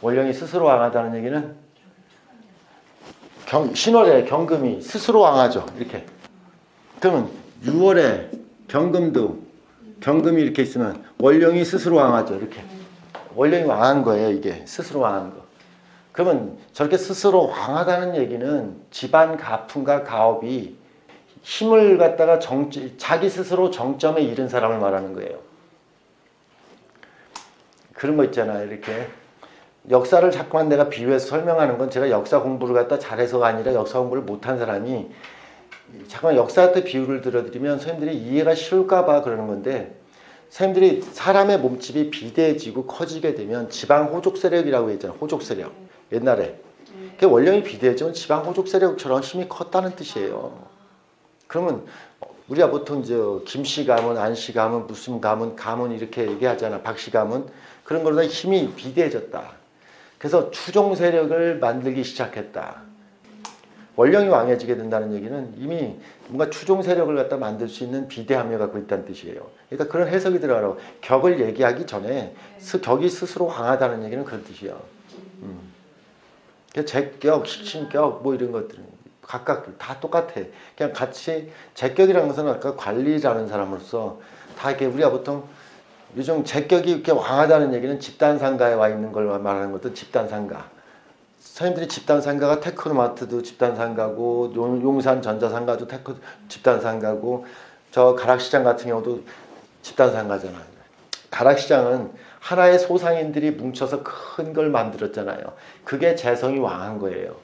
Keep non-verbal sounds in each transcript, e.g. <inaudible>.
원령이 스스로 왕하다는 얘기는 경, 신월에 경금이 스스로 왕하죠. 이렇게. 그러면 6월에 경금도 경금이 이렇게 있으면 원령이 스스로 왕하죠. 이렇게. 원령이 왕한 거예요. 이게 스스로 왕한 거. 그러면 저렇게 스스로 왕하다는 얘기는 집안 가풍과 가업이 힘을 갖다가 정, 자기 스스로 정점에 이른 사람을 말하는 거예요. 그런 거 있잖아요. 이렇게 역사를 자꾸만 내가 비유해서 설명하는 건 제가 역사 공부를 갖다 잘해서가 아니라 역사 공부를 못한 사람이 잠깐 역사 때 비유를 들어드리면 선생님들이 이해가 쉬울까봐 그러는 건데 선생님들이 사람의 몸집이 비대해지고 커지게 되면 지방 호족 세력이라고 했잖아요. 호족 세력 옛날에 그 원령이 비대해지면 지방 호족 세력처럼 힘이 컸다는 뜻이에요. 그러면 우리가 보통 저 김씨 가문, 안씨 가문, 무슨 가문, 가문 이렇게 얘기하잖아. 박씨 가문 그런 거보다 힘이 비대해졌다. 그래서 추종 세력을 만들기 시작했다. 원령이 왕해지게 된다는 얘기는 이미 뭔가 추종 세력을 갖다 만들 수 있는 비대함을 갖고 있다는 뜻이에요. 그러니까 그런 해석이 들어가라고 격을 얘기하기 전에 스, 격이 스스로 강하다는 얘기는 그런 뜻이에요. 음. 그러니까 제격, 식신격 뭐 이런 것들은 각각 다 똑같아. 그냥 같이 제격이라는 것은 아까 관리라는 사람으로서 다 이렇게 우리가 보통 요즘 제격이 이렇게 왕하다는 얘기는 집단상가에 와 있는 걸 말하는 것도 집단상가. 선생님들이 집단상가가 테크노마트도 집단상가고 용- 용산 전자상가도 테크 집단상가고 저 가락시장 같은 경우도 집단상가잖아요. 가락시장은 하나의 소상인들이 뭉쳐서 큰 걸 만들었잖아요. 그게 재성이 왕한 거예요.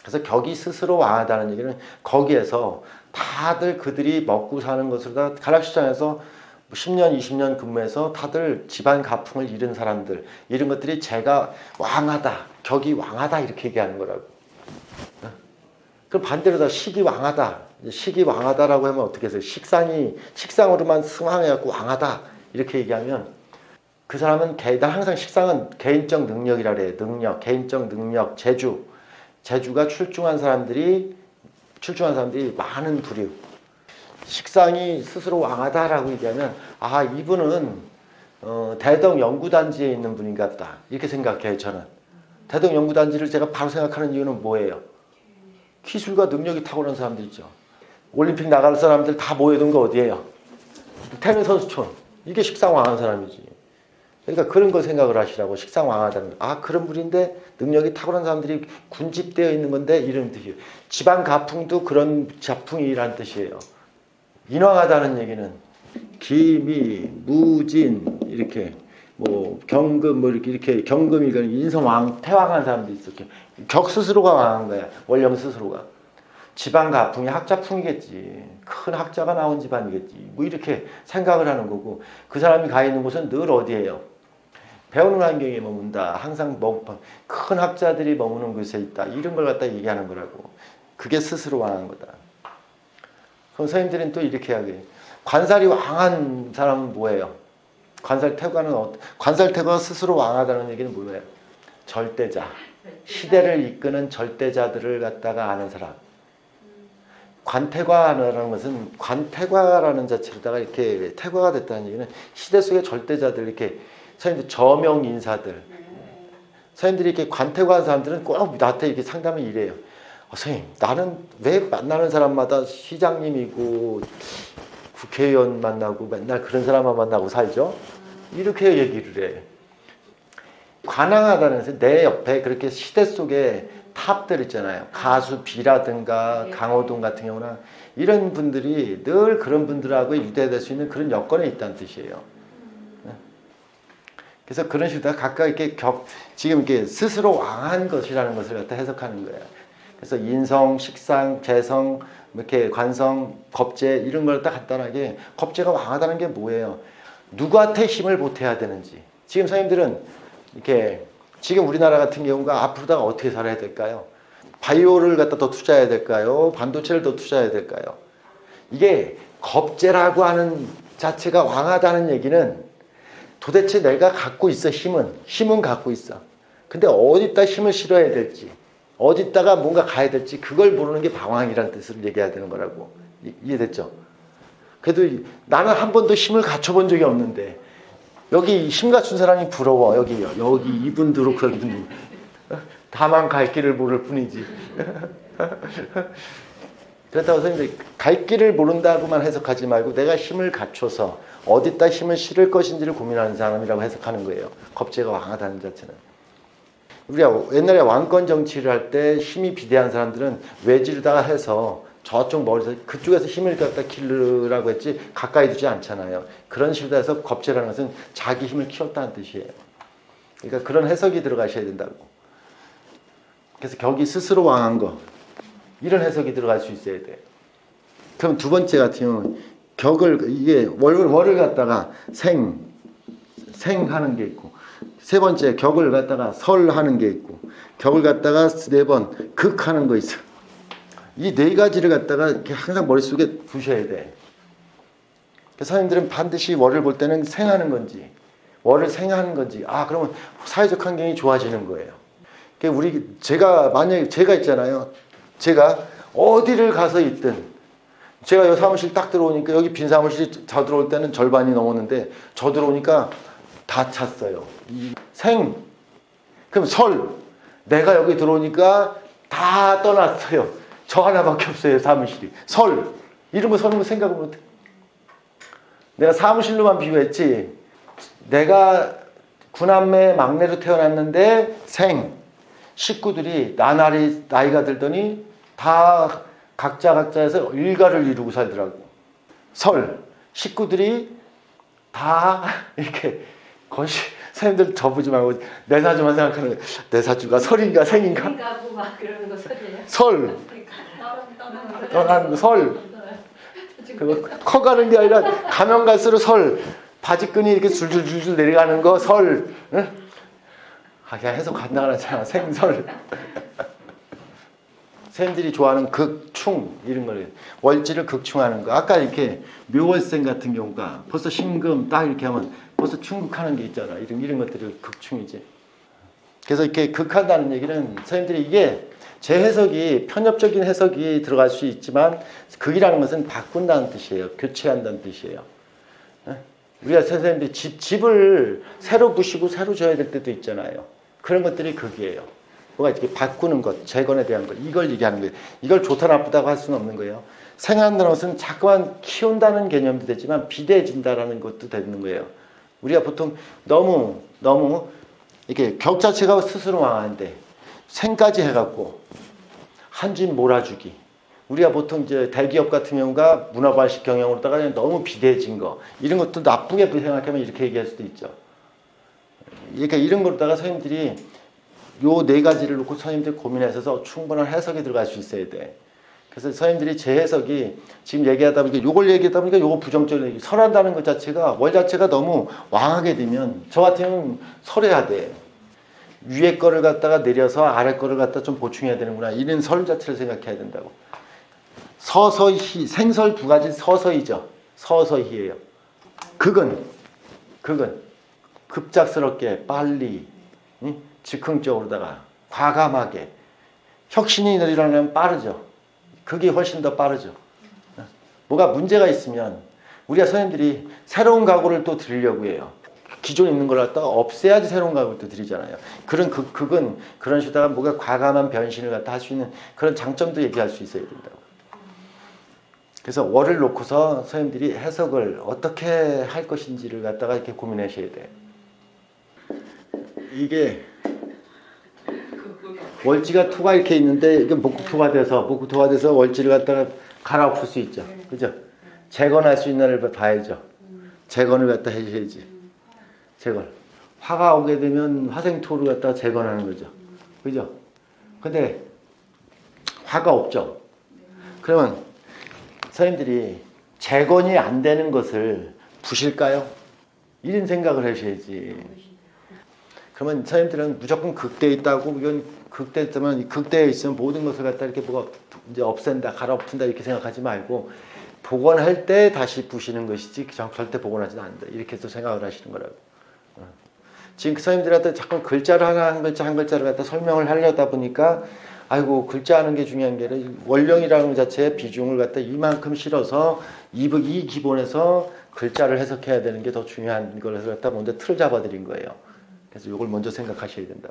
그래서 격이 스스로 왕하다는 얘기는 거기에서 다들 그들이 먹고 사는 것을 다 가락시장에서 10년, 20년 근무해서 다들 집안 가풍을 잃은 사람들 이런 것들이 제가 왕하다, 격이 왕하다 이렇게 얘기하는 거라고. 어? 그럼 반대로 다 식이 왕하다, 식이 왕하다라고 하면 어떻게 해서 식상이 식상으로만 승왕해갖고 왕하다 이렇게 얘기하면 그 사람은 개, 난 항상 식상은 개인적 능력이라 그래요. 능력, 개인적 능력, 재주. 재주가 출중한 사람들이 출중한 사람들이 많은 부류. 식상이 스스로 왕하다라고 얘기하면 아 이분은 어, 대덕 연구단지에 있는 분인가 보다. 이렇게 생각해요 저는. 대덕 연구단지를 제가 바로 생각하는 이유는 뭐예요? 기술과 능력이 탁월한 사람들이죠. 올림픽 나갈 사람들 다 모여든 거 어디예요? 테니스 선수촌. 이게 식상 왕한 사람이지. 그러니까 그런 걸 생각을 하시라고 식상 왕하다는 거. 아 그런 분인데 능력이 탁월한 사람들이 군집되어 있는 건데 이런 뜻이에요. 지방 가풍도 그런 자풍이란 뜻이에요 인왕하다는 얘기는 기미, 무진 이렇게 뭐 경금 뭐 이렇게 이렇게 경금이 그 인성 왕 태왕한 사람도 있어. 격 스스로가 왕한 거야. 원령 스스로가. 집안 가풍이 학자풍이겠지. 큰 학자가 나온 집안이겠지. 뭐 이렇게 생각을 하는 거고 그 사람이 가 있는 곳은 늘 어디예요? 배우는 환경에 머문다. 항상 뭐, 큰 학자들이 머무는 곳에 있다. 이런 걸 갖다 얘기하는 거라고. 그게 스스로 왕한 거다. 선생님들은 또 이렇게 하게 관살이 왕한 사람은 뭐예요? 관살 태과는 어, 관살 태과가 스스로 왕하다는 얘기는 뭐예요? 절대자 시대를 이끄는 절대자들을 갖다가 아는 사람 관태과라는 것은 관태과라는 자체로다가 이렇게 태과가 됐다는 얘기는 시대 속의 절대자들 이렇게 선생님들 저명 인사들 선생님들이 이렇게 관태과한 사람들은 꼭 나한테 이렇게 상담을 이래요. 어, 선생님, 나는 왜 만나는 사람마다 시장님이고 국회의원 만나고 맨날 그런 사람만 만나고 살죠? 이렇게 얘기를 해. 관항하다는 것은 내 옆에 그렇게 시대 속에 탑들 있잖아요. 가수 비라든가 강호동 같은 경우나 이런 분들이 늘 그런 분들하고 유대될 수 있는 그런 여건에 있다는 뜻이에요. 네. 그래서 그런 식으로 각각 이렇게 격, 지금 이렇게 스스로 왕한 것이라는 것을 갖다 해석하는 거예요. 그래서 인성, 식상, 재성, 뭐 이렇게 관성, 겁재 이런 걸 딱 간단하게 겁재가 왕하다는 게 뭐예요? 누구한테 힘을 보태야 되는지. 지금 선생님들은 이렇게 지금 우리나라 같은 경우가 앞으로다가 어떻게 살아야 될까요? 바이오를 갖다 더 투자해야 될까요? 반도체를 더 투자해야 될까요? 이게 겁재라고 하는 자체가 왕하다는 얘기는 도대체 내가 갖고 있어 힘은 힘은 갖고 있어. 근데 어디다 힘을 실어야 될지 어디다가 뭔가 가야 될지 그걸 모르는 게 방황이라는 뜻을 얘기해야 되는 거라고. 이- 이해됐죠? 그래도 이- 나는 한 번도 힘을 갖춰본 적이 없는데 여기 힘 갖춘 사람이 부러워. 여기 여기 그렇고 여기도 다만 갈 길을 모를 뿐이지. <laughs> 그렇다고 선생님들 갈 길을 모른다고만 해석하지 말고 내가 힘을 갖춰서 어디다 힘을 실을 것인지를 고민하는 사람이라고 해석하는 거예요. 겁재가 왕하다는 자체는 우리가 옛날에 왕권 정치를 할 때 힘이 비대한 사람들은 외지르다가 해서 저쪽 머리에서 그쪽에서 힘을 갖다 키르라고 했지 가까이 두지 않잖아요. 그런 식으로 해서 겁재라는 것은 자기 힘을 키웠다는 뜻이에요. 그러니까 그런 해석이 들어가셔야 된다고. 그래서 격이 스스로 왕한 거 이런 해석이 들어갈 수 있어야 돼. 그럼 두 번째 같은 경우는 격을 이게 월을 월을 갖다가 생 생하는 게 있고 세 번째 격을 갖다가 설 하는 게 있고 격을 갖다가 네 번 극 하는 거 있어. 이 네 가지를 갖다가 항상 머릿속에 두셔야 돼. 그래서 선생님들은 반드시 월을 볼 때는 생하는 건지 월을 생하는 건지 아 그러면 사회적 환경이 좋아지는 거예요. 그러니까 우리 제가 만약에 제가 있잖아요. 제가 어디를 가서 있든 제가 이 사무실 딱 들어오니까 여기 빈 사무실이 저 들어올 때는 절반이 넘었는데 저 들어오니까 다 찼어요. 이 생. 그럼 설. 내가 여기 들어오니까 다 떠났어요. 저 하나밖에 없어요, 사무실이. 설. 이런 거 서는 거 생각을 못 해. 내가 사무실로만 비교했지. 내가 구남매 막내로 태어났는데 생. 식구들이 나날이 나이가 들더니 다 각자 각자에서 일가를 이루고 살더라고. 설. 식구들이 다 <laughs> 이렇게 거시 선생님들 저 보지 말고 내 사주만 생각하는. 내 사주가 설인가 생인가? 그러니까 뭐막 그러는 거. 설. 떠나는 거, 설. 그거 커가는 게 아니라 가면 갈수록 설. 바지끈이 이렇게 줄줄줄줄 내려가는 거 설. 응? 아 그냥 해석 간단하잖아. 생설. 선생님들이 좋아하는 극충 이런 거를 월지를 극충하는 거. 아까 이렇게 묘월생 같은 경우가 벌써 신금 딱 이렇게 하면 벌써 충극하는 게 있잖아. 이런 이런 것들이 극충이지. 그래서 이렇게 극한다는 얘기는 선생님들이 이게 제 해석이 편협적인 해석이 들어갈 수 있지만 극이라는 것은 바꾼다는 뜻이에요. 교체한다는 뜻이에요. 예? 우리가 선생님들이 집, 집을 새로 부시고 새로 져야 될 때도 있잖아요. 그런 것들이 극이에요. 뭐가 이렇게 바꾸는 것, 재건에 대한 것, 이걸 얘기하는 거예요. 이걸 좋다 나쁘다고 할 수는 없는 거예요. 생각한다는 것은 자꾸만 키운다는 개념도 되지만 비대해진다라는 것도 되는 거예요. 우리가 보통 너무 너무 이렇게 격 자체가 스스로 망하는데 생까지 해갖고 한진 몰아주기. 우리가 보통 이제 대기업 같은 경우가 문화발식 경영으로다가 너무 비대해진 거 이런 것도 나쁘게 생각하면 이렇게 얘기할 수도 있죠. 그러니까 이런 거로다가 선생님들이 요 네 가지를 놓고 선생님들 고민하셔서 충분한 해석이 들어갈 수 있어야 돼. 그래서 선생님들이 제 해석이 지금 얘기하다 보니까 요걸 얘기하다 보니까 요거 부정적인 얘기. 설한다는 것 자체가 월 자체가 너무 왕하게 되면 저 경우는 설해야 돼. 위에 거를 갖다가 내려서 아래 거를 갖다 좀 보충해야 되는구나. 이런 설 자체를 생각해야 된다고. 서서히 생설 두 가지 서서히죠. 서서히예요. 극은 극은 급작스럽게 빨리 응? 즉흥적으로다가 과감하게 혁신이 일어나면 빠르죠. 그게 훨씬 더 빠르죠. 뭐가 문제가 있으면 우리가 선생님들이 새로운 각오를 또 드리려고 해요. 기존에 있는 걸 갖다가 없애야지 새로운 각오를 또 드리잖아요. 그런 극, 극은 그런 식으로다가 뭐가 과감한 변신을 갖다 할 수 있는 그런 장점도 얘기할 수 있어야 된다고. 그래서 월을 놓고서 선생님들이 해석을 어떻게 할 것인지를 갖다가 이렇게 고민하셔야 돼. 이게 월지가 토가 이렇게 있는데 이게 목토가 돼서 목토가 돼서 월지를 갖다가 갈아엎을 수 있죠. 그죠? 재건할 수 있는 을 봐야죠. 재건을 갖다 해줘야지. 재건. 화가 오게 되면 화생토를 갖다가 재건하는 거죠. 그죠? 근데 화가 없죠. 그러면 선생님들이 재건이 안 되는 것을 부실까요? 이런 생각을 하셔야지. 그러면 선생님들은 무조건 극대에 있다고 이건 극대에 있으면 극대에 있으면 모든 것을 갖다 이렇게 뭐가 이제 없앤다, 갈아엎는다 이렇게 생각하지 말고 복원할 때 다시 부시는 것이지 절대 복원하지는 않는다 이렇게 또 생각을 하시는 거라고. 어. 지금 그 선생님들한테 자꾸 글자를 하나 한 글자 한 글자를 갖다 설명을 하려다 보니까 아이고 글자 하는 게 중요한 게 아니라 원령이라는 것 자체에 비중을 갖다 이만큼 실어서 이, 이 기본에서 글자를 해석해야 되는 게 더 중요한 걸 해서 갖다 먼저 틀을 잡아드린 거예요. 그래서 이걸 먼저 생각하셔야 된다.